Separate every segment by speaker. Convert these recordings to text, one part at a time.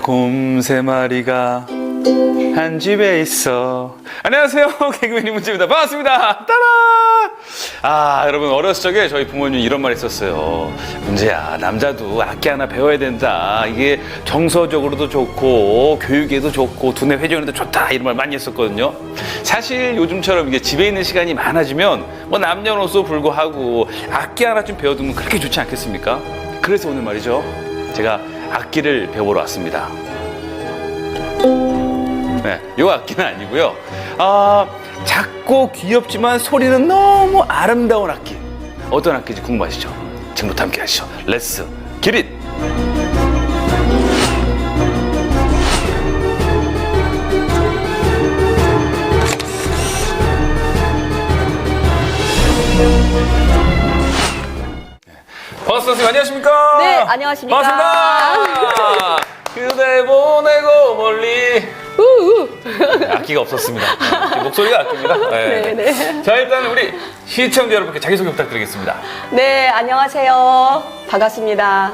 Speaker 1: 곰 세 마리가 한 집에 있어. 안녕하세요. 개그맨 이문지입니다. 반갑습니다. 따라! 아, 여러분, 어렸을 적에 저희 부모님이 이런 말 했었어요. 문제야, 남자도 악기 하나 배워야 된다. 이게 정서적으로도 좋고, 교육에도 좋고, 두뇌 회전에도 좋다. 이런 말 많이 했었거든요. 사실 요즘처럼 이게 집에 있는 시간이 많아지면 뭐 남녀노소 불구하고 악기 하나 좀 배워두면 그렇게 좋지 않겠습니까? 그래서 오늘 말이죠. 제가 악기를 배우러 왔습니다. 네, 요 악기는 아니고요. 아, 작고 귀엽지만 소리는 너무 아름다운 악기. 어떤 악기인지 궁금하시죠? 지금부터 함께 하시죠. 렛츠 기릿! 반갑습니다. 선생님 안녕하십니까?
Speaker 2: 네, 안녕하십니까?
Speaker 1: 반갑습니다. 그대 보내고 멀리 악기가 없었습니다. 목소리가 악기입니다. 네.
Speaker 2: 네,
Speaker 1: 자 일단 우리 시청자 여러분께 자기소개 부탁드리겠습니다.
Speaker 2: 네, 안녕하세요. 반갑습니다.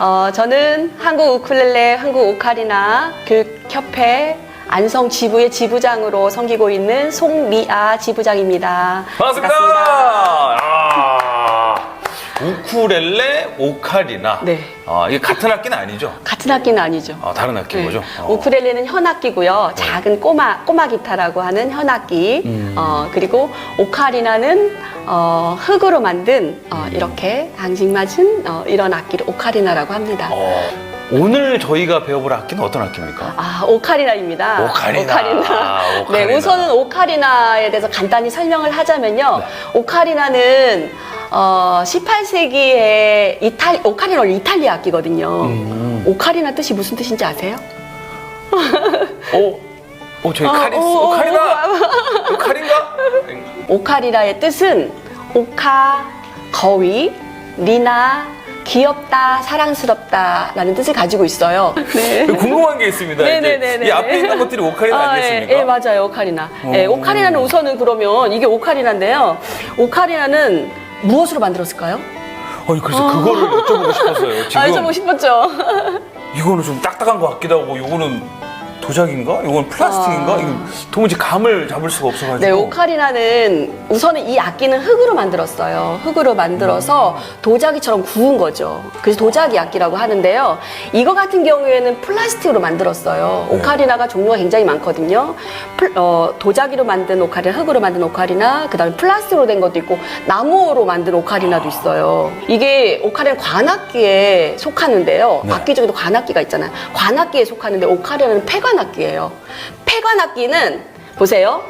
Speaker 2: 어, 저는 한국 우쿨렐레, 한국 오카리나 교육협회 안성 지부의 지부장으로 섬기고 있는 송미아 지부장입니다.
Speaker 1: 반갑습니다. 아, 우쿠렐레, 오카리나.
Speaker 2: 네.
Speaker 1: 아, 이게 같은 악기는 아니죠?
Speaker 2: 같은 악기는 아니죠.
Speaker 1: 아, 다른 악기인 거죠?
Speaker 2: 네.
Speaker 1: 어.
Speaker 2: 우쿨렐레는 현악기고요. 작은 꼬마 꼬마 기타라고 하는 현악기.
Speaker 1: 음.
Speaker 2: 어, 그리고 오카리나는 어, 흙으로 만든 어, 이렇게 앙증 맞은 어, 이런 악기를 오카리나라고 합니다.
Speaker 1: 어, 오늘 저희가 배워볼 악기는 어떤 악기입니까?
Speaker 2: 아, 오카리나입니다.
Speaker 1: 오카리나. 아, 오카리나.
Speaker 2: 네, 우선은 오카리나에 대해서 간단히 설명을 하자면요.
Speaker 1: 네.
Speaker 2: 오카리나는 어, 18세기에 이탈 오카리나는 이탈리아 악기거든요.
Speaker 1: 음.
Speaker 2: 오카리나 뜻이 무슨 뜻인지 아세요?
Speaker 1: 어? 어, 저희
Speaker 2: 어,
Speaker 1: 카리스,
Speaker 2: 어,
Speaker 1: 어,
Speaker 2: 어,
Speaker 1: 카리나? 어, 카린가?
Speaker 2: 오카리나의 뜻은 오카, 거위, 리나, 귀엽다, 사랑스럽다라는 뜻을 가지고 있어요. 네.
Speaker 1: 궁금한 게 있습니다.
Speaker 2: 네네네네.
Speaker 1: 이제 이 앞에 있는 것들이 오카리나
Speaker 2: 아,
Speaker 1: 아니겠습니까?
Speaker 2: 예, 예, 맞아요. 오카리나. 예,
Speaker 1: 오.
Speaker 2: 오카리나는 우선은 그러면 이게 오카리나인데요. 오카리나는 무엇으로 만들었을까요?
Speaker 1: 아니 그래서 그거를 여쭤보고 싶었어요. 지금
Speaker 2: 아, 여쭤보고 싶었죠.
Speaker 1: 이거는 좀 딱딱한 것 같기도 하고 이거는 도자기인가? 이건 플라스틱인가?
Speaker 2: 아.
Speaker 1: 이거 도무지 감을 잡을 수가 없어가지고.
Speaker 2: 네, 오카리나는 우선은 이 악기는 흙으로 만들었어요. 흙으로 만들어서 도자기처럼 구운 거죠. 그래서 도자기 악기라고 하는데요. 이거 같은 경우에는 플라스틱으로 만들었어요.
Speaker 1: 네.
Speaker 2: 오카리나가 종류가 굉장히 많거든요. 플- 어, 도자기로 만든 오카리나, 흙으로 만든 오카리나, 그다음에 플라스틱으로 된 것도 있고 나무로 만든 오카리나도 있어요. 이게 오카리나 관악기에 속하는데요.
Speaker 1: 네.
Speaker 2: 악기 중에도 관악기가 있잖아요. 관악기에 속하는데 오카리나는 폐 관악기예요. 폐관악기는 보세요.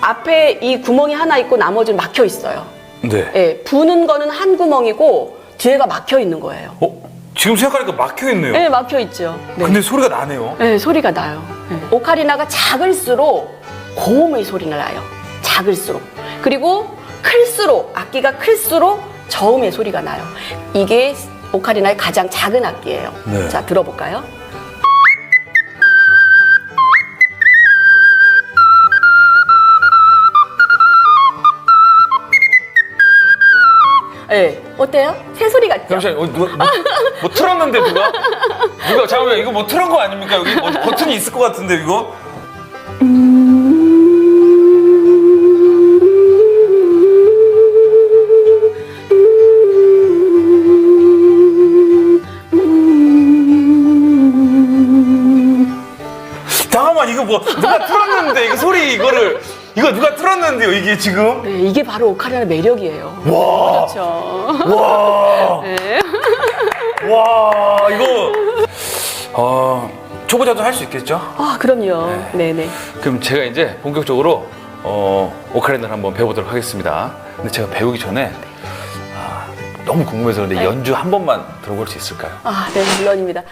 Speaker 2: 앞에 이 구멍이 하나 있고 나머지는 막혀 있어요.
Speaker 1: 네.
Speaker 2: 예, 부는 거는 한 구멍이고 뒤에가 막혀 있는 거예요.
Speaker 1: 어? 지금 생각하니까 막혀 있네요.
Speaker 2: 예, 막혀 있죠. 네.
Speaker 1: 근데 소리가 나네요.
Speaker 2: 예, 소리가 나요. 예. 오카리나가 작을수록 고음의 소리가 나요. 작을수록. 그리고 클수록, 악기가 클수록 저음의 소리가 나요. 이게 오카리나의 가장 작은 악기예요.
Speaker 1: 네.
Speaker 2: 자, 들어볼까요? 예, 어때요? 새소리 같죠?
Speaker 1: 잠시만, 어, 누가, 뭐, 뭐 틀었는데 누가? 누가, 잠깐만, 이거 뭐 틀은 거 아닙니까? 여기 뭐 버튼이 있을 것 같은데, 이거? 잠깐만, 이거 뭐, 누가 틀었는데, 이거 소리, 이거를, 이거 누가 틀었는데요, 이게 지금?
Speaker 2: 네, 이게 바로 오카리나의 매력이에요.
Speaker 1: 와,
Speaker 2: 그렇죠.
Speaker 1: 와.
Speaker 2: 네.
Speaker 1: 와 이거 어, 초보자도 할 수 있겠죠?
Speaker 2: 아, 그럼요. 네, 네.
Speaker 1: 그럼 제가 이제 본격적으로 어, 오카리나를 한번 배워보도록 하겠습니다. 근데 제가 배우기 전에 아, 너무 궁금해서 그런데
Speaker 2: 네.
Speaker 1: 연주 한 번만 들어볼 수 있을까요?
Speaker 2: 아, 네, 물론입니다.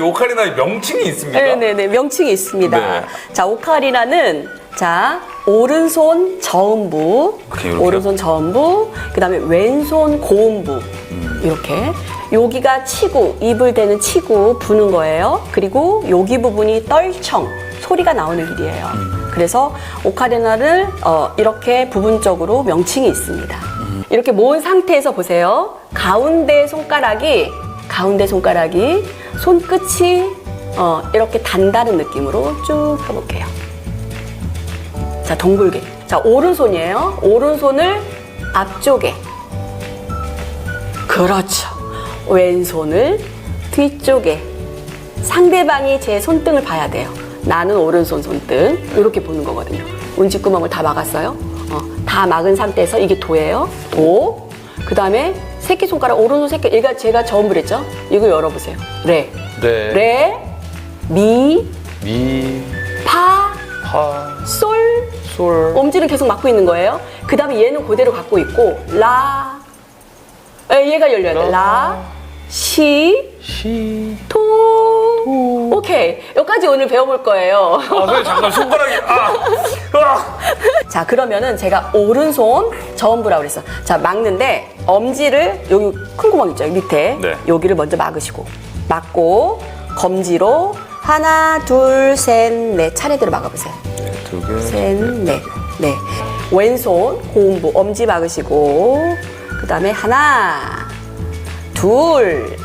Speaker 1: 오카리나 명칭이 있습니까?
Speaker 2: 네네네 명칭이 있습니다.
Speaker 1: 네.
Speaker 2: 자 오카리나는 자 오른손 저음부,
Speaker 1: 이렇게, 이렇게요?
Speaker 2: 오른손 저음부, 그다음에 왼손 고음부
Speaker 1: 음.
Speaker 2: 이렇게 여기가 치구 입을 대는 치구 부는 거예요. 그리고 여기 부분이 떨청 소리가 나오는 길이에요.
Speaker 1: 음.
Speaker 2: 그래서 오카리나를 어, 이렇게 부분적으로 명칭이 있습니다.
Speaker 1: 음.
Speaker 2: 이렇게 모은 상태에서 보세요. 가운데 손가락이 가운데 손가락이 손끝이 어, 이렇게 단다는 느낌으로 쭉 펴볼게요. 자, 동글게. 자, 오른손이에요. 오른손을 앞쪽에. 그렇죠. 왼손을 뒤쪽에. 상대방이 제 손등을 봐야 돼요. 나는 오른손 손등. 이렇게 보는 거거든요. 운치구멍을 다 막았어요. 어, 다 막은 상태에서 이게 도예요. 도. 그 다음에 새끼손가락, 오른손 새끼. 얘가 제가 처음 그랬죠? 이거 열어보세요. 레.
Speaker 1: 네.
Speaker 2: 레. 미.
Speaker 1: 미,
Speaker 2: 파.
Speaker 1: 파,
Speaker 2: 솔.
Speaker 1: 솔.
Speaker 2: 엄지는 계속 막고 있는 거예요. 그 다음에 얘는 그대로 갖고 있고, 라. 에, 얘가 열려야 돼. 라, 시,
Speaker 1: 시.
Speaker 2: 토. 오케이. 여기까지 오늘 배워볼 거예요.
Speaker 1: 아, 선생님, 잠깐 손가락이, 아! 아!
Speaker 2: 자, 그러면은 제가 오른손 저음부라고 그랬어. 자, 막는데 엄지를 여기 큰 구멍 있죠? 밑에.
Speaker 1: 네.
Speaker 2: 여기를 먼저 막으시고. 막고 검지로 하나, 둘, 셋, 넷 차례대로 막아보세요.
Speaker 1: 두 개.
Speaker 2: 셋, 넷. 네. 왼손 고음부 엄지 막으시고 그 다음에 하나, 둘,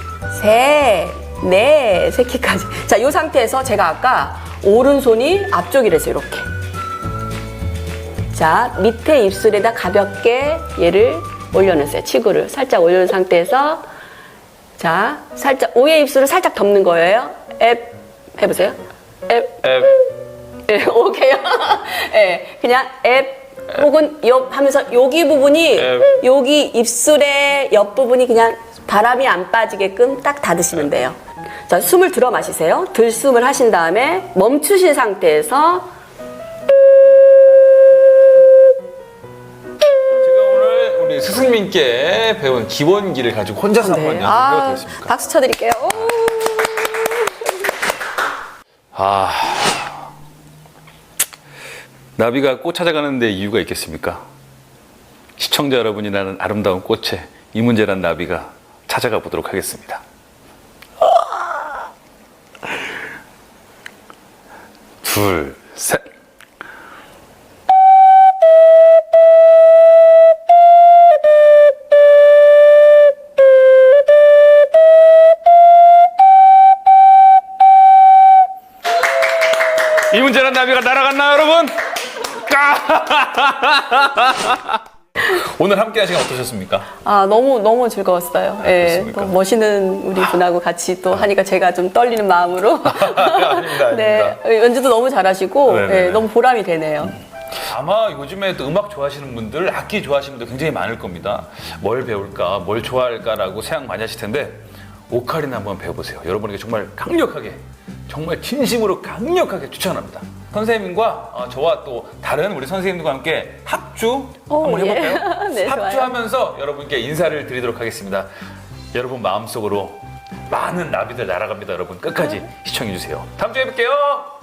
Speaker 2: 셋, 넷, 세 개까지. 자, 이 상태에서 제가 아까 오른손이 앞쪽이래서 이렇게. 자, 밑에 입술에다 가볍게 얘를 올려놓으세요. 치구를 살짝 올려놓은 상태에서 자, 살짝 위에 입술을 살짝 덮는 거예요. 앱 해보세요. 앱.
Speaker 1: 앱.
Speaker 2: 예, 오케이요. 예, 그냥 앱 혹은 옆 하면서 여기 부분이
Speaker 1: 앱.
Speaker 2: 여기 입술의 옆 부분이 그냥 바람이 안 빠지게끔 딱 닫으시면 돼요. 자, 숨을 들어 마시세요. 들숨을 하신 다음에 멈추신 상태에서
Speaker 1: 제가 오늘 우리 스승님께 배운 기본기를 가지고 혼자서 한번 연습해도
Speaker 2: 아,
Speaker 1: 되겠습니까?
Speaker 2: 박수 쳐드릴게요. 오.
Speaker 1: 아. 나비가 꽃 찾아가는데 이유가 있겠습니까? 시청자 여러분이라는 아름다운 꽃에 이 문제란 나비가 찾아가 보도록 하겠습니다. 둘, 셋. 이 문제란 나비가 날아갔나요, 여러분? 오늘 함께 하시간 어떠셨습니까?
Speaker 2: 아 너무 너무 즐거웠어요. 예,
Speaker 1: 그렇습니까?
Speaker 2: 또 멋있는 우리 분하고 같이 또 하니까 제가 좀 떨리는 마음으로.
Speaker 1: 아닙니다,
Speaker 2: 네,
Speaker 1: 아닙니다.
Speaker 2: 연주도 너무 잘하시고
Speaker 1: 네네네.
Speaker 2: 예, 너무 보람이 되네요.
Speaker 1: 아마 요즘에 또 음악 좋아하시는 분들, 악기 좋아하시는 분들 굉장히 많을 겁니다. 뭘 배울까, 뭘 좋아할까라고 생각 많이 하실 텐데, 오카리나 한번 배워보세요. 여러분에게 정말 강력하게, 정말 진심으로 강력하게 추천합니다. 선생님과 어, 저와 또 다른 우리 선생님들과 함께 합주
Speaker 2: 오,
Speaker 1: 한번
Speaker 2: 예.
Speaker 1: 해볼까요?
Speaker 2: 네, 좋아요.
Speaker 1: 합주하면서 여러분께 인사를 드리도록 하겠습니다. 여러분 마음속으로 많은 나비들 날아갑니다. 여러분 끝까지 시청해주세요. 다음 주에 뵐게요.